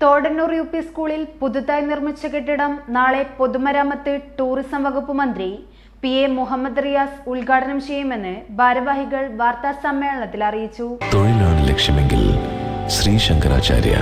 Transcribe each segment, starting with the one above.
Thodannur U P സ്കൂളിൽ പുതുതായി നിർമ്മിച്ച കെട്ടിടം നാളെ പൊതുമരാമത്ത് ടൂറിസം വകുപ്പ് മന്ത്രി പി എ മുഹമ്മദ് റിയാസ് ഉദ്ഘാടനം ചെയ്യുമെന്ന് ഭാരവാഹികൾ വാർത്താ സമ്മേളനത്തിൽ അറിയിച്ചു. തൊഴിലാണ് ലക്ഷ്യമെങ്കിൽ ശ്രീ ശങ്കരാചാര്യ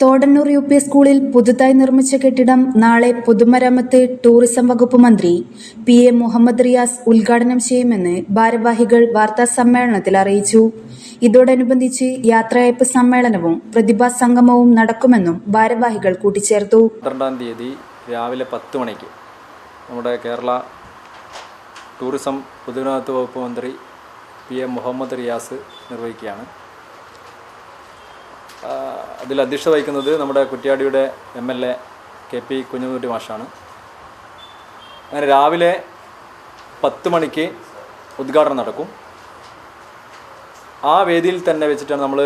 തോടന്നൂർ യു പി സ്കൂളിൽ പുതുതായി നിർമ്മിച്ച കെട്ടിടം നാളെ പൊതുമരാമത്ത് ടൂറിസം വകുപ്പ് മന്ത്രി പി എ മുഹമ്മദ് റിയാസ് ഉദ്ഘാടനം ചെയ്യുമെന്ന് ഭാരവാഹികൾ വാർത്താ സമ്മേളനത്തിൽ അറിയിച്ചു. ഇതോടനുബന്ധിച്ച് യാത്രയയപ്പ് സമ്മേളനവും പ്രതിഭാ സംഗമവും നടക്കുമെന്നും ഭാരവാഹികൾ കൂട്ടിച്ചേർത്തു. പന്ത്രണ്ടാം തീയതി രാവിലെ പത്ത് മണിക്ക് നമ്മുടെ കേരള ടൂറിസം പൊതുമരാമത്ത് വകുപ്പ് മന്ത്രി പി എ മുഹമ്മദ് റിയാസ് നിർവഹിക്കുകയാണ്. അതിൽ അധ്യക്ഷത വഹിക്കുന്നത് നമ്മുടെ കുറ്റ്യാടിയുടെ M L A K P Kunhikutty മാഷാണ്. അങ്ങനെ രാവിലെ പത്ത് മണിക്ക് ഉദ്ഘാടനം നടക്കും. ആ വേദിയിൽ തന്നെ വെച്ചിട്ടാണ് നമ്മൾ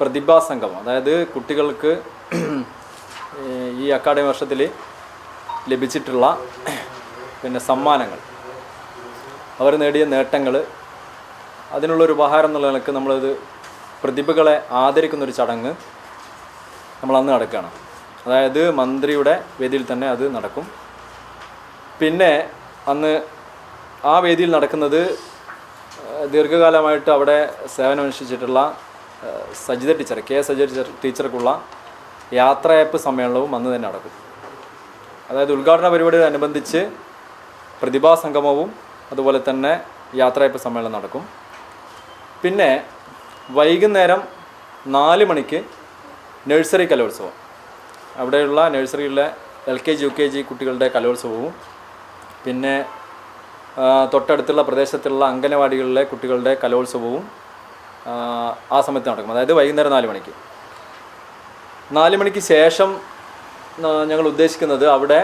പ്രതിഭാ സംഗമം. അതായത് കുട്ടികൾക്ക് ഈ അക്കാഡമി വർഷത്തിൽ ലഭിച്ചിട്ടുള്ള പിന്നെ സമ്മാനങ്ങൾ. അവർ നേടിയ നേട്ടങ്ങൾ അതിനുള്ളൊരു ഉപഹാരം എന്നുള്ള നിലയ്ക്ക് നമ്മളത് പ്രതിഭകളെ ആദരിക്കുന്ന ഒരു ചടങ്ങ് നമ്മൾ അന്ന് നടക്കുകയാണ്. അതായത് മന്ത്രിയുടെ വേദിയിൽ തന്നെ അത് നടക്കും. പിന്നെ അന്ന് ആ വേദിയിൽ നടക്കുന്നത് ദീർഘകാലമായിട്ട് അവിടെ സേവനമനുഷ്ഠിച്ചിട്ടുള്ള Sajitha teacher K Sajitha teacher ടീച്ചർക്കുള്ള യാത്രയപ്പ് സമ്മേളനവും അന്ന് തന്നെ നടക്കും. അതായത് ഉദ്ഘാടന പരിപാടിയോടനുബന്ധിച്ച് പ്രതിഭാ സംഗമവും അതുപോലെ തന്നെ യാത്രയപ്പ് സമ്മേളനം നടക്കും. പിന്നെ വൈകുന്നേരം നാല് മണിക്ക് നഴ്സറി കലോത്സവം. അവിടെയുള്ള നഴ്സറിയിലെ L K G U K G കുട്ടികളുടെ കലോത്സവവും പിന്നെ തൊട്ടടുത്തുള്ള പ്രദേശത്തുള്ള അംഗനവാടികളിലെ കുട്ടികളുടെ കലോത്സവവും ആ, സമയത്ത് നടക്കും. അതായത് വൈകുന്നേരം നാല് മണിക്ക്. നാല് മണിക്ക് ശേഷം ഞങ്ങൾ ഉദ്ദേശിക്കുന്നത് അവിടെ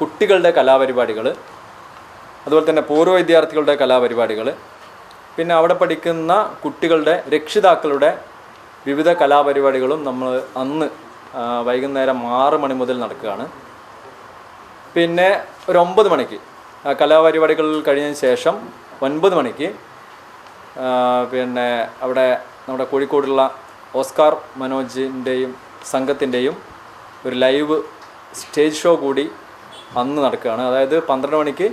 കുട്ടികളുടെ കലാപരിപാടികൾ അതുപോലെ തന്നെ പൂർവ വിദ്യാർത്ഥികളുടെ കലാപരിപാടികൾ പിന്നെ അവിടെ പഠിക്കുന്ന കുട്ടികളുടെ രക്ഷിതാക്കളുടെ വിവിധ കലാപരിപാടികളും നമ്മൾ അന്ന് വൈകുന്നേരം ആറ് മണി മുതൽ നടക്കുകയാണ്. പിന്നെ ഒരു ഒമ്പത് മണിക്ക് കലാപരിപാടികൾ കഴിഞ്ഞതിന് ശേഷം ഒൻപത് മണിക്ക് പിന്നെ അവിടെ നമ്മുടെ കോഴിക്കോടുള്ള ഓസ്കാർ മനോജിന്റെയും സംഘത്തിന്റെയും ഒരു ലൈവ് സ്റ്റേജ് ഷോ കൂടി അന്ന് നടക്കുകയാണ്. അതായത് പന്ത്രണ്ട് മണിക്ക്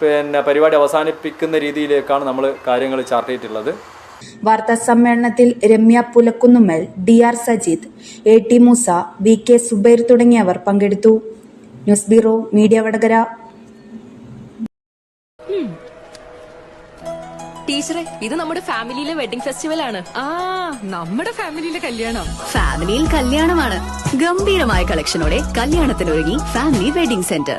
പിന്നെ പരിപാടി അവസാനിപ്പിക്കുന്ന രീതിയിലേക്കാണ് നമ്മൾ കാര്യങ്ങൾ ചാർട്ട് ചെയ്തിട്ടുള്ളത്. വാർത്താ സമ്മേളനത്തിൽ Ramya Pulakkunnummal D R Sajeed A T Moosa V K Subair തുടങ്ങിയവർ പങ്കെടുത്തു. News bureau media Vadakara. ടീച്ചറെ ഇത് നമ്മുടെ ഫാമിലിയിലെ വെഡിങ് ഫെസ്റ്റിവൽ ആണ്. ആ നമ്മുടെ ഫാമിലിയിലെ കല്യാണം. ഫാമിലിയിൽ കല്യാണമാണ്. ഗംഭീരമായ കളക്ഷനോടെ കല്യാണത്തിനൊരുങ്ങി ഫാമിലി വെഡിംഗ് സെന്റർ.